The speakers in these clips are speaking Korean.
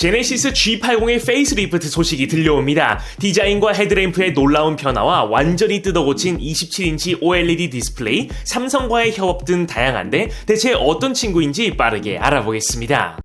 제네시스 G80의 페이스리프트 소식이 들려옵니다. 디자인과 헤드램프의 놀라운 변화와 완전히 뜯어고친 27인치 OLED 디스플레이, 삼성과의 협업 등 다양한데 대체 어떤 친구인지 빠르게 알아보겠습니다.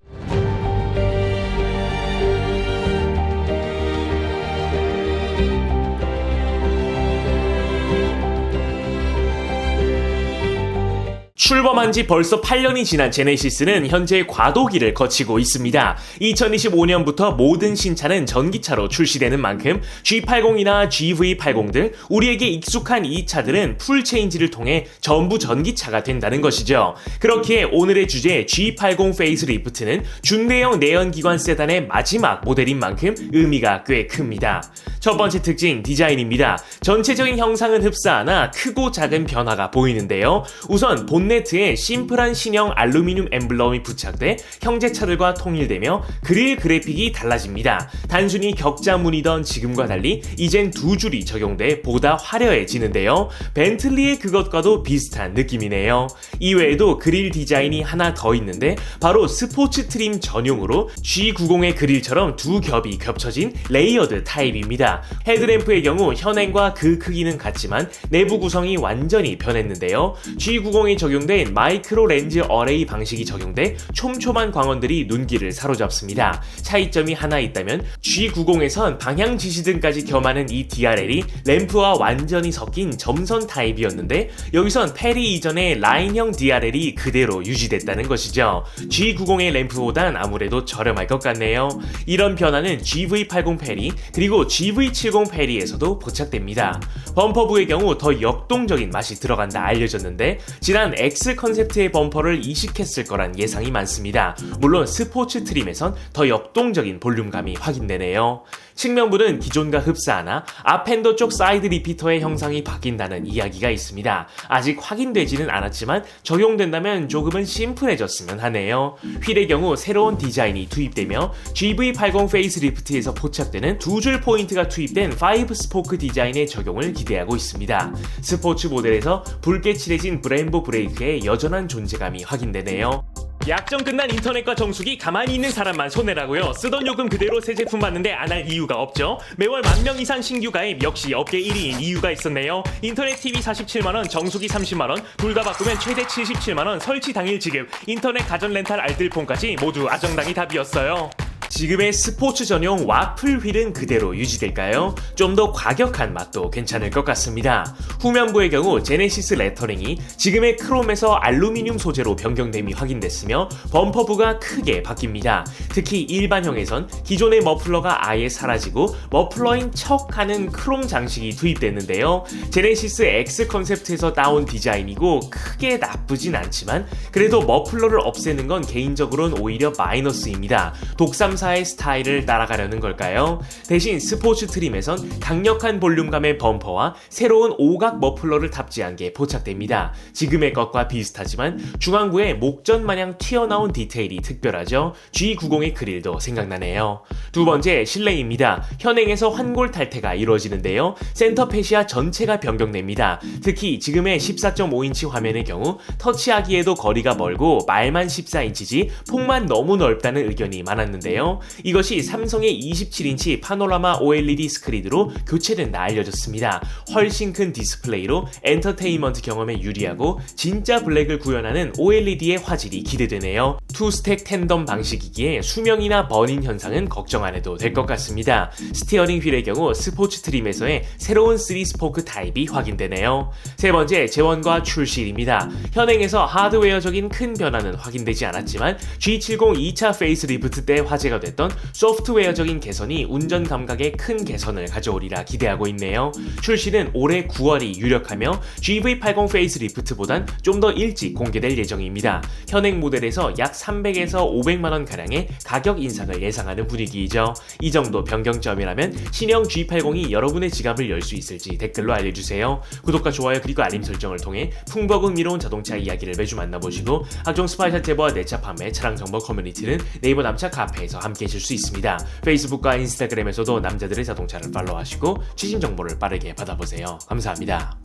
출범한 지 벌써 8년이 지난 제네시스는 현재 과도기를 거치고 있습니다. 2025년부터 모든 신차는 전기차로 출시되는 만큼 G80이나 GV80 등 우리에게 익숙한 이 차들은 풀 체인지를 통해 전부 전기차가 된다는 것이죠. 그렇기에 오늘의 주제 G80 페이스리프트는 준대형 내연기관 세단의 마지막 모델인 만큼 의미가 꽤 큽니다. 첫 번째 특징 디자인입니다. 전체적인 형상은 흡사하나 크고 작은 변화가 보이는데요. 우선 본넷 본네트에 심플한 신형 알루미늄 엠블럼이 부착돼 형제차들과 통일되며 그릴 그래픽이 달라집니다. 단순히 격자문이던 지금과 달리 이젠 두 줄이 적용돼 보다 화려해지는데요. 벤틀리의 그것과도 비슷한 느낌이네요. 이외에도 그릴 디자인이 하나 더 있는데 바로 스포츠 트림 전용으로 G90의 그릴처럼 두 겹이 겹쳐진 레이어드 타입입니다. 헤드램프의 경우 현행과 그 크기는 같지만 내부 구성이 완전히 변했는데요. G90에 적용 적용된 마이크로 렌즈 어레이 방식이 적용돼 촘촘한 광원들이 눈길을 사로잡습니다. 차이점이 하나 있다면 G90에선 방향 지시 등까지 겸하는 이 DRL이 램프와 완전히 섞인 점선 타입이었는데 여기선 페리 이전의 라인형 DRL이 그대로 유지됐다는 것이죠. G90의 램프보단 아무래도 저렴할 것 같네요. 이런 변화는 GV80 페리 그리고 GV70 페리에서도 포착됩니다. 범퍼부의 경우 더 역동적인 맛이 들어간다 알려졌는데 지난 X 컨셉트의 범퍼를 이식했을 거란 예상이 많습니다. 물론 스포츠 트림에선 더 역동적인 볼륨감이 확인되네요. 측면부는 기존과 흡사하나 앞핸더 쪽 사이드 리피터의 형상이 바뀐다는 이야기가 있습니다. 아직 확인되지는 않았지만 적용된다면 조금은 심플해졌으면 하네요. 휠의 경우 새로운 디자인이 투입되며 GV80 페이스리프트에서 포착되는 두 줄 포인트가 투입된 5 스포크 디자인의 적용을 기대하고 있습니다. 스포츠 모델에서 붉게 칠해진 브레인보 브레이크 의 여전한 존재감이 확인되네요. 약정 끝난 인터넷과 정수기 가만히 있는 사람만 손해라고요. 쓰던 요금 그대로 새 제품 받는데 안 할 이유가 없죠. 매월 만 명 이상 신규 가입 역시 업계 1위인 이유가 있었네요. 인터넷 TV 47만 원, 정수기 30만 원, 둘 다 바꾸면 최대 77만 원, 설치 당일 지급, 인터넷 가전 렌탈 알뜰폰까지 모두 아정당이 답이었어요. 지금의 스포츠 전용 와플 휠은 그대로 유지될까요? 좀 더 과격한 맛도 괜찮을 것 같습니다. 후면부의 경우 제네시스 레터링이 지금의 크롬에서 알루미늄 소재로 변경됨이 확인됐으며 범퍼부가 크게 바뀝니다. 특히 일반형에선 기존의 머플러가 아예 사라지고 머플러인 척 하는 크롬 장식이 투입됐는데요. 제네시스 X 컨셉트에서 나온 디자인이고 크게 나쁘진 않지만 그래도 머플러를 없애는 건 개인적으로는 오히려 마이너스입니다. 독삼 3사의 스타일을 따라가려는 걸까요? 대신 스포츠 트림에선 강력한 볼륨감의 범퍼와 새로운 오각 머플러를 탑재한 게 포착됩니다. 지금의 것과 비슷하지만 중앙부에 목전 마냥 튀어나온 디테일이 특별하죠. G90의 그릴도 생각나네요. 두 번째 실내입니다. 현행에서 환골 탈퇴가 이루어지는데요. 센터 페시아 전체가 변경됩니다. 특히 지금의 14.5인치 화면의 경우 터치하기에도 거리가 멀고 말만 14인치지 폭만 너무 넓다는 의견이 많았는데요. 이것이 삼성의 27인치 파노라마 OLED 스크린으로 교체된다 알려졌습니다. 훨씬 큰 디스플레이로 엔터테인먼트 경험에 유리하고 진짜 블랙을 구현하는 OLED의 화질이 기대되네요. 투스택 텐덤 방식이기에 수명이나 버닝 현상은 걱정 안 해도 될 것 같습니다. 스티어링 휠의 경우 스포츠 트림에서의 새로운 3 스포크 타입이 확인되네요. 세 번째, 재원과 출시일입니다. 현행에서 하드웨어적인 큰 변화는 확인되지 않았지만 G70 2차 페이스리프트 때 화제가 화제가 됐던 소프트웨어적인 개선이 운전 감각에 큰 개선을 가져오리라 기대하고 있네요. 출시는 올해 9월이 유력하며 GV80 페이스리프트보단 좀 더 일찍 공개될 예정입니다. 현행 모델에서 약 300에서 500만원 가량의 가격 인상을 예상하는 분위기이죠. 이 정도 변경점이라면 신형 G80이 여러분의 지갑을 열 수 있을지 댓글로 알려주세요. 구독과 좋아요 그리고 알림 설정을 통해 풍부하고 흥미로운 자동차 이야기를 매주 만나보시고 각종 스파이샷 제보와 내차 판매, 차량 정보 커뮤니티는 네이버 남차 카페에서 함께 해줄 수 있습니다. 페이스북과 인스타그램에서도 남자들의 자동차를 팔로우하시고 최신 정보를 빠르게 받아보세요. 감사합니다.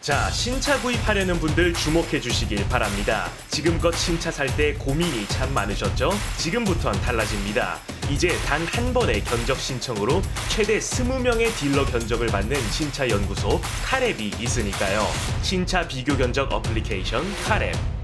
자, 신차 구입하려는 분들 주목해 주시길 바랍니다. 지금껏 신차 살 때 고민이 참 많으셨죠? 지금부턴 달라집니다. 이제 단 한 번의 견적 신청으로 최대 20명의 딜러 견적을 받는 신차 연구소 카랩이 있으니까요. 신차 비교 견적 어플리케이션 카랩.